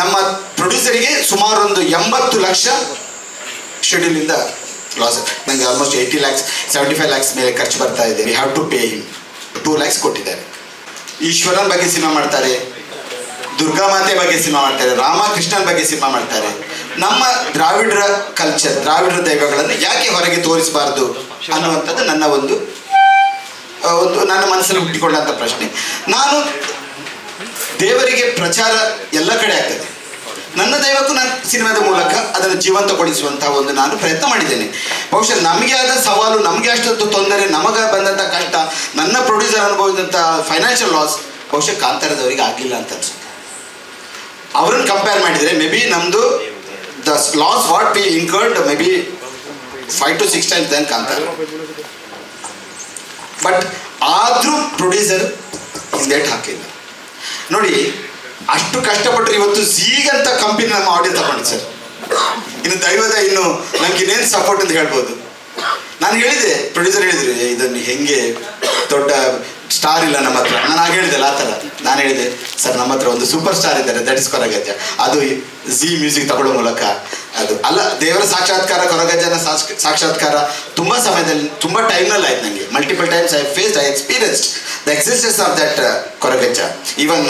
ನಮ್ಮ ಪ್ರೊಡ್ಯೂಸರಿಗೆ ಸುಮಾರು ಒಂದು ಎಂಬತ್ತು ಲಕ್ಷ ಶೆಡ್ಯೂಲಿಂದ ಲಾಸ್ ನನಗೆ almost eighty lakhs seventy five lakhs ಮೇಲೆ ಖರ್ಚು ಬರ್ತಾ ಇದೆ. We have to pay him two lakhs ಕೊಟ್ಟಿದ್ದಾರೆ. ಈಶ್ವರನ್ ಬಗ್ಗೆ ಸಿನಿಮಾ ಮಾಡ್ತಾರೆ. ದುರ್ಗಾ ಮಾತೆ ಬಗ್ಗೆ ಸಿನಿಮಾ ಮಾಡ್ತಾರೆ. ರಾಮಕೃಷ್ಣನ್ ಬಗ್ಗೆ ಸಿನಿಮಾ ಮಾಡ್ತಾರೆ. ನಮ್ಮ ದ್ರಾವಿಡರ ಕಲ್ಚರ್ ದ್ರಾವಿಡರ ದೈವಗಳನ್ನು ಯಾಕೆ ಹೊರಗೆ ತೋರಿಸಬಾರ್ದು ಅನ್ನುವಂಥದ್ದು ನನ್ನ ಒಂದು ಒಂದು ನನ್ನ ಮನಸ್ಸಲ್ಲಿ ಹುಟ್ಟಿಕೊಂಡಂಥ ಪ್ರಶ್ನೆ. ನಾನು ದೇವರಿಗೆ ಪ್ರಚಾರ ಎಲ್ಲ ಕಡೆ ಆಗ್ತದೆ. ನನ್ನ ದೈವಕ್ಕೂ ನಾನು ಸಿನಿಮಾದ ಮೂಲಕ ಅದನ್ನು ಜೀವಂತಗೊಳಿಸುವಂತಹ ಒಂದು ನಾನು ಪ್ರಯತ್ನ ಮಾಡಿದ್ದೇನೆ. ಬಹುಶಃ ನಮಗೆ ಆದ ಸವಾಲು, ನಮಗೆ ಅಷ್ಟೊಂದು ತೊಂದರೆ, ನಮಗೆ ಬಂದಂಥ ಕಷ್ಟ, ನನ್ನ ಪ್ರೊಡ್ಯೂಸರ್ ಅನುಭವಿಸಿದಂಥ ಫೈನಾನ್ಷಿಯಲ್ ಲಾಸ್ ಬಹುಶಃ ಕಾಂತಾರದವರಿಗೆ ಆಗಿಲ್ಲ ಅಂತ ಅನ್ಸುತ್ತೆ. ಅವರನ್ನು ಕಂಪೇರ್ ಮಾಡಿದರೆ ಮೇ ಬಿ ನಮ್ಮದು the loss what we incurred maybe five to six times than Kantara. But ಆದರೂ ಪ್ರೊಡ್ಯೂಸರ್ ಹಿಂದೇಟ್ ಹಾಕಿಲ್ಲ. ನೋಡಿ ಅಷ್ಟು ಕಷ್ಟಪಟ್ಟರೆ ಇವತ್ತು ಝೀಗ್ ಅಂತ ಕಂಪನಿ ನಮ್ಮ ಆಡಿಯೋ ತಗೊಂಡು ಸರ್ ಇನ್ನು ದೈವದ ಇನ್ನು ನಮ್ಗೆ ಇನ್ನೇನು ಸಪೋರ್ಟ್ ಅಂತ ಹೇಳ್ಬೋದು. ನಾನು ಹೇಳಿದೆ ಪ್ರೊಡ್ಯೂಸರ್ ಹೇಳಿದ್ರು "ಏ, ಇದನ್ನು ಹೆಂಗೆ ದೊಡ್ಡ ಸ್ಟಾರ್ ಇಲ್ಲ ನಮ್ಮ ಹತ್ರ. ನಾನು ಆಗ ಹೇಳಿದೆ ಆ ಥರ. ನಾನು ಹೇಳಿದೆ ಸರ್ ನಮ್ಮ ಹತ್ರ ಒಂದು ಸೂಪರ್ ಸ್ಟಾರ್ ಇದ್ದಾರೆ ದಟ್ ಇಸ್ ಕೊರಗಜ್ಜ ಅದು ಝೀ ಮ್ಯೂಸಿಕ್ ತಗೊಳ್ಳೋ ಮೂಲಕ ಅದು. ಅಲ್ಲ ದೇವರ ಸಾಕ್ಷಾತ್ಕಾರ ಕೊರಗಜ್ಜನ ಸಾಕ್ಷ- ಸಾಕ್ಷಾತ್ಕಾರ ತುಂಬ ಸಮಯದಲ್ಲಿ ತುಂಬ ಟೈಮ್ನಲ್ಲಿ ಆಯ್ತು ನನಗೆ multiple times I face I experienced the existence of that Koragajja even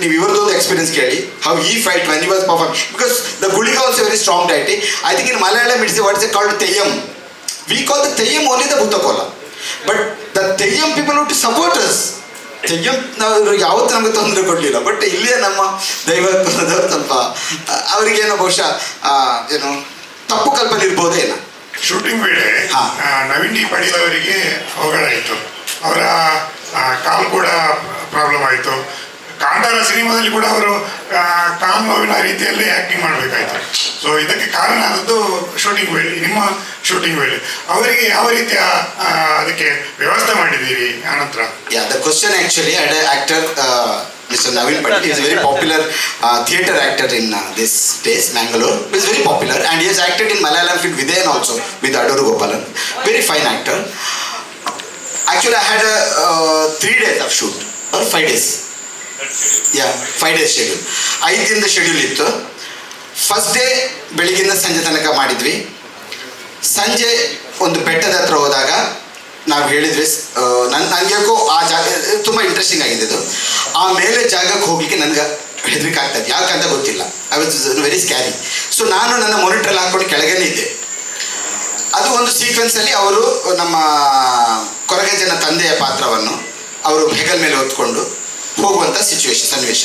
ನೀವು ಇವ್ರದ್ದು ಎಕ್ಸ್ಪೀರಿಯನ್ಸ್ ಕೇಳಿ ಹೌ ಈ fight when you was perform because the Guliga also very strong deity I think in Malayalam it's what's a called Theyyam we call the Theyyam only the Bhootakola but the Theyyam people to support us Theyyam ನಾವು ಯಾವತ್ತೂ ನಮಗೆ ತೊಂದರೆ ಕೊಡಲಿಲ್ಲ. But ಇಲ್ಲಿಯ ನಮ್ಮ ದೈವ ಸ್ವಲ್ಪ ಅವರಿಗೇನೋ ಬಹುಶಃ ಏನು ತಪ್ಪು ಕಲ್ಪನೆ ಇರ್ಬೋದೇನೋ ಶೂಟಿಂಗ್ ವೇಳೆ ನವೀನ್ ಡಿ ಪಾಟೀಲ್ ಅವರಿಗೆ ಅವಘಡ ಆಯಿತು. ಅವರ ಕಾಲು ಕೂಡ ಪ್ರಾಬ್ಲಮ್ ಆಯಿತು ಕಾಂತಾರ ಸಿನಿಮಾದಲ್ಲಿ ಕೂಡ ಅವರು ಕಾಲು ನೋವಿನ ರೀತಿಯಲ್ಲಿ ಆಕ್ಟಿಂಗ್ ಮಾಡಬೇಕಾಯ್ತು ಸೊ ಇದಕ್ಕೆ ಕಾರಣ ಆದದ್ದು ಶೂಟಿಂಗ್ ವೇಳೆ ನಿಮ್ಮ ಶೂಟಿಂಗ್ ವೇಳೆ ಅವರಿಗೆ ಯಾವ ರೀತಿಯ ಅದಕ್ಕೆ ವ್ಯವಸ್ಥೆ ಮಾಡಿದ್ದೀರಿ ಆನಂತರ ya the question actually ad actor uh, Mr. Navin Patil. Is a very popular uh, theatre actor in uh, this place, Mangalore. He is very popular and he has acted in Malayalam film Vidayan also with Adoru Gopalan. Very fine actor. Actually, I had a uh, three days of shoot days. Yeah, five days schedule. ಐದು ದಿನದ schedule ಇತ್ತು. First day ಬೆಳಗಿನ ಸಂಜೆ ತನಕ ಮಾಡಿದ್ವಿ. ಸಂಜೆ ಒಂದು ಬೆಟ್ಟದ ಹತ್ರ ಹೋದಾಗ ನಾವು ಹೇಳಿದ್ವಿ ನನ್ನ ನನಗೆ ಯಾಕೋ ಆ ಜಾಗ ತುಂಬ ಇಂಟ್ರೆಸ್ಟಿಂಗ್ ಅದು ಆ ಮೇಲೆ ಜಾಗಕ್ಕೆ ಹೋಗ್ಲಿಕ್ಕೆ ನನಗೆ ಹೆದರಿಕೆ ಆಗ್ತದೆ ಯಾಕಂತ ಗೊತ್ತಿಲ್ಲ. I was very scary so ನಾನು ನನ್ನ ಮಾನಿಟ್ರಲ್ಲಿ ಹಾಕ್ಕೊಂಡು ಕೆಳಗೇನೆ ಇದ್ದೆ. ಅದು ಒಂದು ಸೀಕ್ವೆನ್ಸ್ ಅಲ್ಲಿ ಅವರು ನಮ್ಮ ಕೊರಗಜ್ಜನ ತಂದೆಯ ಪಾತ್ರವನ್ನು ಅವರು ಹೆಗಲ್ ಮೇಲೆ ಹೊತ್ಕೊಂಡು ಹೋಗುವಂಥ ಸಿಚುವೇಶನ್ ಸನ್ನಿವೇಶ.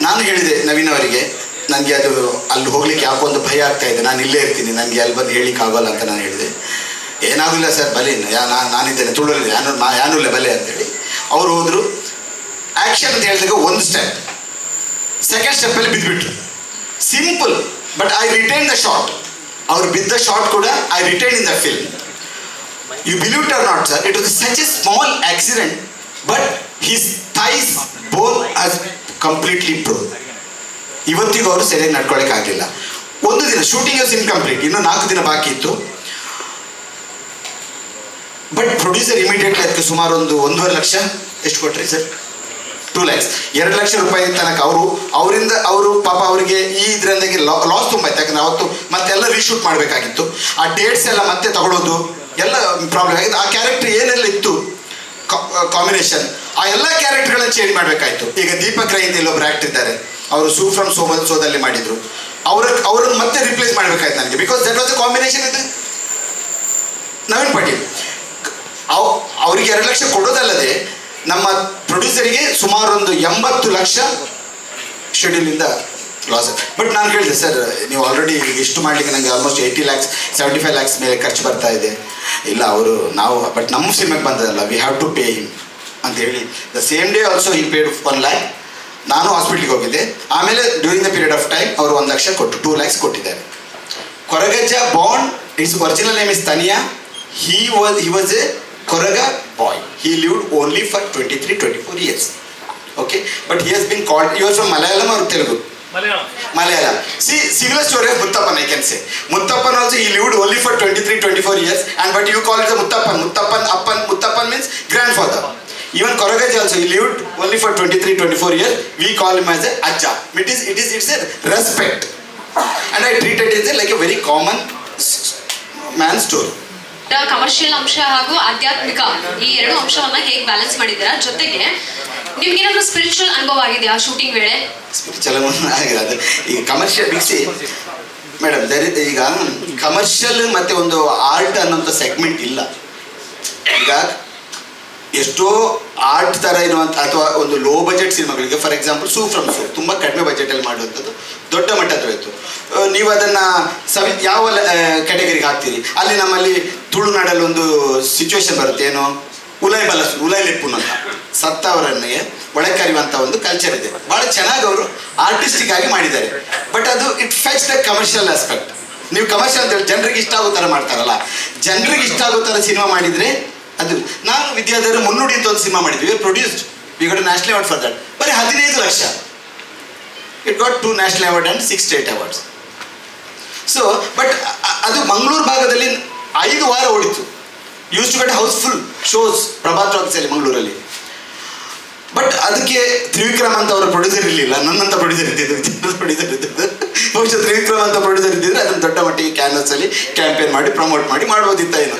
ನಾನು ಹೇಳಿದೆ ನವೀನ್ ಅವರಿಗೆ ನನಗೆ ಅದು ಅಲ್ಲಿ ಹೋಗ್ಲಿಕ್ಕೆ ಯಾಕೋ ಒಂದು ಭಯ ಆಗ್ತಾ ಇದೆ. ನಾನು ಇಲ್ಲೇ ಇರ್ತೀನಿ. ನನಗೆ ಅಲ್ಲಿ ಬಂದು ಹೇಳಿಕ್ಕೆ ಆಗೋಲ್ಲ ಅಂತ ನಾನು ಹೇಳಿದೆ. ಏನಾಗಲಿಲ್ಲ ಸರ್, ಬಲೆ. ಯಾ ನಾನು ನಾನಿದ್ದೇನೆ. ತುಳಲಿಲ್ಲ ಯಾನು, ನಾ, ಯಾನೂ ಇಲ್ಲ. ಬಲೆ. ಅಂತೇಳಿ ಅವರು ಹೋದರು. ಆ್ಯಕ್ಷನ್ ಅಂತ ಹೇಳಿದಾಗ ಒಂದು ಸ್ಟೆಪ್ ಸೆಕೆಂಡ್ ಸ್ಟೆಪ್ಪಲ್ಲಿ ಬಿದ್ದುಬಿಟ್ರು simple but I retain the short ಅವ್ರು ಬಿದ್ದ ಶಾಟ್ ಕೂಡ I retain in the film you believe or not sir it was such a small accident but his thighs bone as completely improve ಇವತ್ತಿಗೂ ಅವರು ಸರಿಯಾಗಿ ನಡ್ಕೊಳ್ಳೋಕ್ಕಾಗಲಿಲ್ಲ ಒಂದು ದಿನ shooting was incomplete ಇನ್ನೂ ನಾಲ್ಕು ದಿನ ಬಾಕಿ ಇತ್ತು. ಬಟ್ ಪ್ರೊಡ್ಯೂಸರ್ ಇಮಿಡಿಯೇಟ್ಲಿ ಅದಕ್ಕೆ ಸುಮಾರು ಒಂದು ಒಂದೂವರೆ ಲಕ್ಷ ಎಷ್ಟು ಕೊಟ್ರಿ ಸರ್ ಟೂ ಲ್ಯಾಕ್ಸ್ ಎರಡು ಲಕ್ಷ ರೂಪಾಯಿ ತನಕ ಅವರು, ಅವರಿಂದ ಅವರು ಪಾಪ ಅವರಿಗೆ ಈ ಇದರಿಂದಾಗಿ ಲಾಸ್ ತುಂಬ ಆಯ್ತು. ಯಾಕಂದ್ರೆ ಅವತ್ತು ಮತ್ತೆಲ್ಲ ರೀಶೂಟ್ ಮಾಡಬೇಕಾಗಿತ್ತು. ಆ ಡೇಟ್ಸ್ ಎಲ್ಲ ಮತ್ತೆ ತಗೊಳ್ಳೋದು ಎಲ್ಲ ಪ್ರಾಬ್ಲಮ್ ಆಗಿತ್ತು ಆ ಕ್ಯಾರೆಕ್ಟರ್ ಏನೆಲ್ಲ ಇತ್ತು? ಕಾಂಬಿನೇಷನ್ ಆ ಎಲ್ಲ ಕ್ಯಾರೆಕ್ಟರ್ಗಳನ್ನ ಚೇಂಜ್ ಮಾಡಬೇಕಾಯ್ತು. ಈಗ ದೀಪಕ್ ರೈ ಇಲ್ಲೊಬ್ರು ಆಕ್ಟ್ ಇದ್ದಾರೆ. ಅವರು ಸೂ ಫ್ರಮ್ ಸೋಮನ್ ಸೋದಲ್ಲಿ ಮಾಡಿದ್ರು. ಅವರ, ಅವರನ್ನು ಮತ್ತೆ ರಿಪ್ಲೇಸ್ ಮಾಡಬೇಕಾಯ್ತು ನನಗೆ. Because that was a combination ಇದು. ನವೀನ್ ಪಾಟೀಲ್ ಅವರಿಗೆ ಎರಡು ಲಕ್ಷ ಕೊಡೋದಲ್ಲದೆ ನಮ್ಮ ಪ್ರೊಡ್ಯೂಸರಿಗೆ ಸುಮಾರು ಒಂದು ಎಂಬತ್ತು ಲಕ್ಷ ಶೆಡ್ಯೂಲಿಂದ ಲಾಸ್ ಬಟ್ ನಾನು ಹೇಳಿದೆ ಸರ್ ನೀವು ಆಲ್ರೆಡಿ ಇಷ್ಟು ಮಾಡಲಿಕ್ಕೆ ನನಗೆ almost eighty lakhs seventy five lakhs ಮೇಲೆ ಖರ್ಚು ಬರ್ತಾ ಇದೆ. ಇಲ್ಲ, ಅವರು ನಾವು ಬಟ್ ನಮ್ಮ ಸಿನಿಮಾಗೆ ಬಂದದಲ್ಲ we have to pay him ಅಂತ ಹೇಳಿ. ದ ಸೇಮ್ ಡೇ ಆಲ್ಸೋ ಈ ಪೇಡ್ ಒನ್ ಲ್ಯಾಕ್ ನಾನು ಹಾಸ್ಪಿಟ್ಲಿಗೆ ಹೋಗಿದ್ದೆ. ಆಮೇಲೆ during the period of time ಅವರು ಒಂದು ಲಕ್ಷ ಕೊಟ್ಟು ಟೂ ಲ್ಯಾಕ್ಸ್ ಕೊಟ್ಟಿದ್ದಾರೆ. Koragajja bond its original name is Taniya he was he was a Koraga boy. He lived only for 23, 24 years. Okay, but he has been called. You are from Malayalam or Telugu? Malayalam. Malayalam. See, similar story of Muttappan, I can say. Muttappan also, he lived only for 23, 24 years. And but you call it a Muttappan. Muttappan, Appan, Muttappan means grandfather. Even Koragaj also, he lived only for 23, 24 years. We call him as a Ajja. It is, it is, it's a respect. And I treat it as a, like a very common man story. Commercial ಅಂಶ ಹಾಗೂ ಆಧ್ಯಾತ್ಮಿಕ ಈ ಎರಡು ಅಂಶವನ್ನ ಹೇಗೆ balance ಮಾಡಿದ್ದೀರಾ? ಜೊತೆಗೆ ನಿಮ್ಗೇನಾದ್ರೂ spiritual ಅನುಭವ ಆಗಿದೆಯಾ ಶೂಟಿಂಗ್ ವೇಳೆ? ಸ್ಪಿರಿಚುವಲ್ ಆಗಿರೋದು ಈಗ ಕಮರ್ಷಿಯಲ್ ಮೇಡಮ್ ದರಿ ಈಗ ಕಮರ್ಷಿಯಲ್ ಮತ್ತೆ ಒಂದು ಆರ್ಟ್ ಅನ್ನೋಂಥ ಸೆಗ್ಮೆಂಟ್ ಇಲ್ಲ. ಈಗ ಎಷ್ಟೋ ಆರ್ಟ್ ಥರ ಇರುವಂಥ, ಅಥವಾ ಒಂದು ಲೋ ಬಜೆಟ್ ಸಿನಿಮಾಗಳಿಗೆ for example Su from So ತುಂಬ ಕಡಿಮೆ ಬಜೆಟಲ್ಲಿ ಮಾಡುವಂಥದ್ದು ದೊಡ್ಡ ಮಟ್ಟದ್ದು ನೀವು ಅದನ್ನು ಸವಿ, ಯಾವ ಕ್ಯಾಟಗರಿಗೆ ಹಾಕ್ತೀರಿ? ಅಲ್ಲಿ ನಮ್ಮಲ್ಲಿ ತುಳುನಾಡಲ್ಲಿ ಒಂದು ಸಿಚುವೇಶನ್ ಬರುತ್ತೆ. ಏನು? ಉಲೈ ಬಲಸು ಉಲೈ ಲಿಪ್ಪುನ್ ಅಂತ. ಸತ್ತವರನ್ನೇ ಒಳಕರಿಯುವಂಥ ಒಂದು ಕಲ್ಚರ್ ಇದೆ. ಭಾಳ ಚೆನ್ನಾಗಿ ಅವರು ಆರ್ಟಿಸ್ಟಿಕ್ ಆಗಿ ಮಾಡಿದ್ದಾರೆ. ಬಟ್ ಅದು it affects the commercial aspect ನೀವು ಕಮರ್ಷಿಯಲ್ ಅಂತ ಜನರಿಗೆ ಇಷ್ಟ ಆಗೋ ಥರ ಮಾಡ್ತಾರಲ್ಲ. ಜನರಿಗೆ ಇಷ್ಟ ಆಗೋ ಥರ ಸಿನಿಮಾ ಮಾಡಿದರೆ ಅದು, ನಾನು ವಿದ್ಯಾಧರ ಮುನ್ನುಡಿ ಅಂತ ಒಂದು ಸಿನಿಮಾ ಮಾಡಿದ್ವಿ. Produced we got national award for that ಬರೀ ಹದಿನೈದು lakh. It got two national award and six state awards so but ಅದು ಮಂಗಳೂರು ಭಾಗದಲ್ಲಿ ಐದು ವಾರ ಓಡಿತು used to get housefull shows Prabhat ರಾಕ್ಸಲ್ಲಿ ಮಂಗಳೂರಲ್ಲಿ. ಬಟ್ ಅದಕ್ಕೆ ತ್ರಿವಿಕ್ರಮ್ ಅಂತ ಅವರ ಪ್ರೊಡ್ಯೂಸರ್ ಇರಲಿಲ್ಲ. ನನ್ನಂತ ಪ್ರೊಡ್ಯೂಸರ್ ಇದ್ದಿದ್ದು ಪ್ರೊಡ್ಯೂಸರ್ ಇದ್ದಿದ್ದು. ಬಹುಶಃ ತ್ರಿವಿಕ್ರಮ್ ಅಂತ ಪ್ರೊಡ್ಯೂಸರ್ ಇದ್ದಿದ್ರೆ ಅದನ್ನು ದೊಡ್ಡ ಮಟ್ಟಿಗೆ ಕ್ಯಾನ್ವಸ್ ಅಲ್ಲಿ ಕ್ಯಾಂಪೇನ್ ಮಾಡಿ ಪ್ರಮೋಟ್ ಮಾಡಿ ಮಾಡ್ಬೋದಿತ್ತ ಏನು.